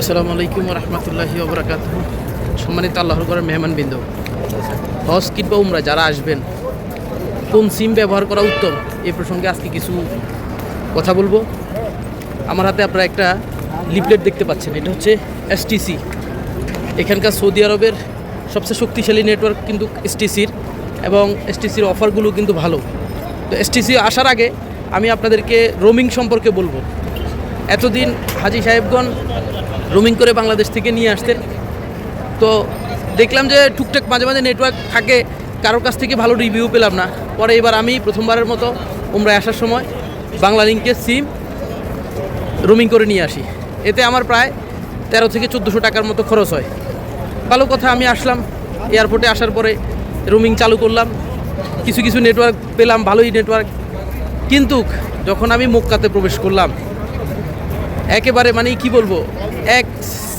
আসসালামু আলাইকুম রহমতুল্লাহি ওবরাকাত সম্মানিত আল্লাহর ঘরের মেহমানবৃন্দ, হজ কিংবা উমরা যারা আসবেন, কোন সিম ব্যবহার করা উত্তম? এ প্রসঙ্গে আজকে কিছু কথা বলব। আমার হাতে আপনারা একটা লিফলেট দেখতে পাচ্ছেন, এটা হচ্ছে এসটিসি এখানকার সৌদি আরবের সবচেয়ে শক্তিশালী নেটওয়ার্ক কিন্তু এসটিসির এবং এসটিসির অফারগুলো কিন্তু ভালো। তো এসটিসি আসার আগে আমি আপনাদেরকে রোমিং সম্পর্কে বলব। এতদিন হাজি সাহেবগণ রোমিং করে বাংলাদেশ থেকে নিয়ে আসতেন তো দেখলাম যে টুকটাক মাঝে মাঝে নেটওয়ার্ক থাকে, কারোর কাছ থেকে ভালো রিভিউ পেলাম না। পরে এবার আমি প্রথমবারের মতো উমরায় আসার সময় বাংলা লিঙ্কের সিম রোমিং করে নিয়ে আসি। এতে আমার প্রায় তেরো থেকে চোদ্দোশো টাকার মতো খরচ হয়। ভালো কথা, আমি আসলাম এয়ারপোর্টে আসার পরে রোমিং চালু করলাম। কিছু কিছু নেটওয়ার্ক পেলাম, ভালোই নেটওয়ার্ক কিন্তু যখন আমি মক্কাতে প্রবেশ করলাম, একেবারে মানে কি বলব এক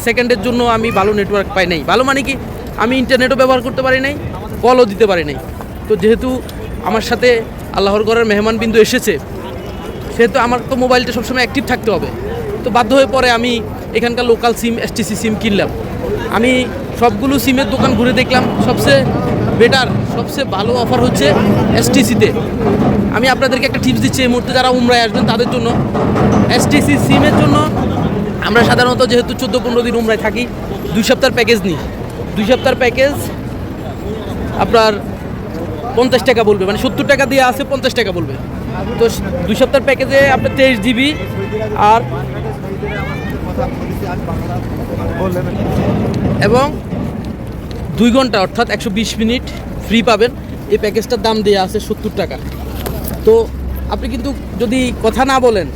সেকেন্ডের জন্য আমি ভালো নেটওয়ার্ক পাই নাই। ভালো মানে কি? আমি ইন্টারনেটও ব্যবহার করতে পারি নাই কলও দিতে পারি নাই। তো যেহেতু আমার সাথে আল্লাহর ঘরের মেহমান বিন্দু এসেছে, সেহেতু আমার তো মোবাইলটা সবসময় অ্যাক্টিভ থাকতে হবে। তো বাধ্য হয়ে পরে আমি এখানকার লোকাল সিম এসটিসি সিম কিনলাম। আমি সবগুলো সিমের দোকান ঘুরে দেখলাম, সবচেয়ে বেটার সবচেয়ে ভালো অফার হচ্ছে এসটিসিতে আমি আপনাদেরকে একটা টিপস দিচ্ছি, এই মুহূর্তে যারা উমরায় আসবেন তাদের জন্য। এসটিসি সিমের জন্য আমরা সাধারণত যেহেতু চোদ্দ পনেরো দিন উমরায় থাকি, দুই সপ্তাহের প্যাকেজ নিই। দুই সপ্তাহের প্যাকেজ আপনার পঞ্চাশ টাকা বলবে মানে সত্তর টাকা দিয়ে আছে, পঞ্চাশ টাকা বলবে। তো দুই সপ্তাহের প্যাকেজে আপনার তেইশ জিবি আর এবং দুই ঘণ্টা, অর্থাৎ একশো বিশ মিনিট ফ্রি পাবেন। এই প্যাকেজটার দাম দেওয়া আছে সত্তর টাকা। তো আপনি কিন্তু যদি কথা না বলেন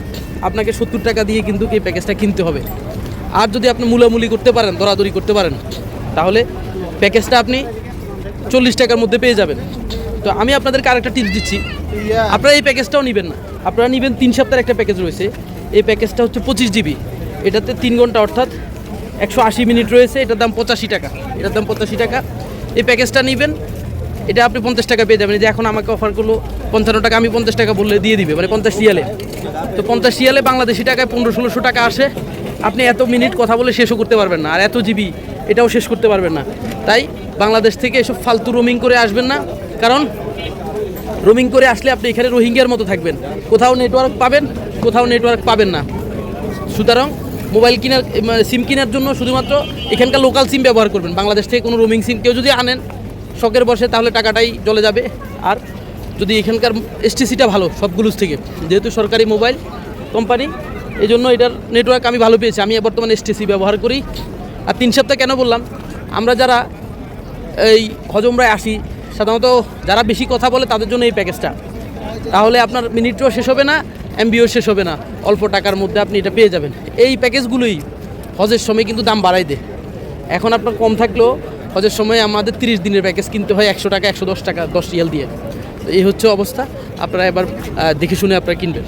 আপনাকে সত্তর টাকা দিয়ে কিন্তু এই প্যাকেজটা কিনতে হবে। আর যদি আপনি মূলামূলি করতে পারেন দরাদরি করতে পারেন তাহলে প্যাকেজটা আপনি চল্লিশ টাকার মধ্যে পেয়ে যাবেন। তো আমি আপনাদেরকে আরেকটা টিপস দিচ্ছি। আপনারা এই প্যাকেজটাও নেবেন না। আপনারা নেবেন তিন সপ্তাহের একটা প্যাকেজ রয়েছে। এই প্যাকেজটা হচ্ছে পঁচিশ জিবি এটাতে তিন ঘণ্টা অর্থাৎ একশো আশি মিনিট রয়েছে। এটার দাম পঁচাশি টাকা। এটার দাম পঁচাশি টাকা। এই প্যাকেজটা নেবেন। এটা আপনি পঞ্চাশ টাকা পেয়ে যাবেন। যে এখন আমাকে অফার করল পঞ্চান্ন টাকা, আমি পঞ্চাশ টাকা বললে দিয়ে দিবে মানে পঞ্চাশ রিয়ালে। তো পঞ্চাশ রিয়ালে বাংলাদেশি টাকায় পনেরো, ষোলোশো টাকা আসে। আপনি এত মিনিট কথা বলে শেষও করতে পারবেন না, আর এত জিবি এটাও শেষ করতে পারবেন না। তাই বাংলাদেশ থেকে এসব ফালতু রোমিং করে আসবেন না, কারণ রোমিং করে আসলে আপনি এখানে রোহিঙ্গার মতো থাকবেন। কোথাও নেটওয়ার্ক পাবেন, কোথাও নেটওয়ার্ক পাবেন না। সুতরাং মোবাইল কেনার সিম কেনার জন্য শুধুমাত্র এখানকার লোকাল সিম ব্যবহার করবেন। বাংলাদেশ থেকে কোনো রোমিং সিম কেউ যদি আনেন শখের বসে তাহলে টাকাটাই চলে যাবে। আর যদি এখানকার এসটিসিটা ভালো সবগুলোর থেকে, যেহেতু সরকারি মোবাইল কোম্পানি এই জন্য এটার নেটওয়ার্ক আমি ভালো পেয়েছি। আমি বর্তমানে এসটিসি ব্যবহার করি। আর তিন সপ্তাহ কেন বললাম, আমরা যারা এই হজমরায় আসি, সাধারণত যারা বেশি কথা বলে তাদের জন্য এই প্যাকেজটা। তাহলে আপনার মিনিটও শেষ হবে না এমবিও শেষ হবে না। অল্প টাকার মধ্যে আপনি এটা পেয়ে যাবেন। এই প্যাকেজগুলোই হজের সময় কিন্তু দাম বাড়াই দেয়। এখন আপনার কম থাকলেও হজের সময় আমাদের তিরিশ দিনের প্যাকেজ কিনতে হয় একশো টাকা, একশো দশ টাকা, দশ রিয়াল দিয়ে। এই হচ্ছে অবস্থা। আপনারা এবার দেখে শুনে আপনারা কিনবেন।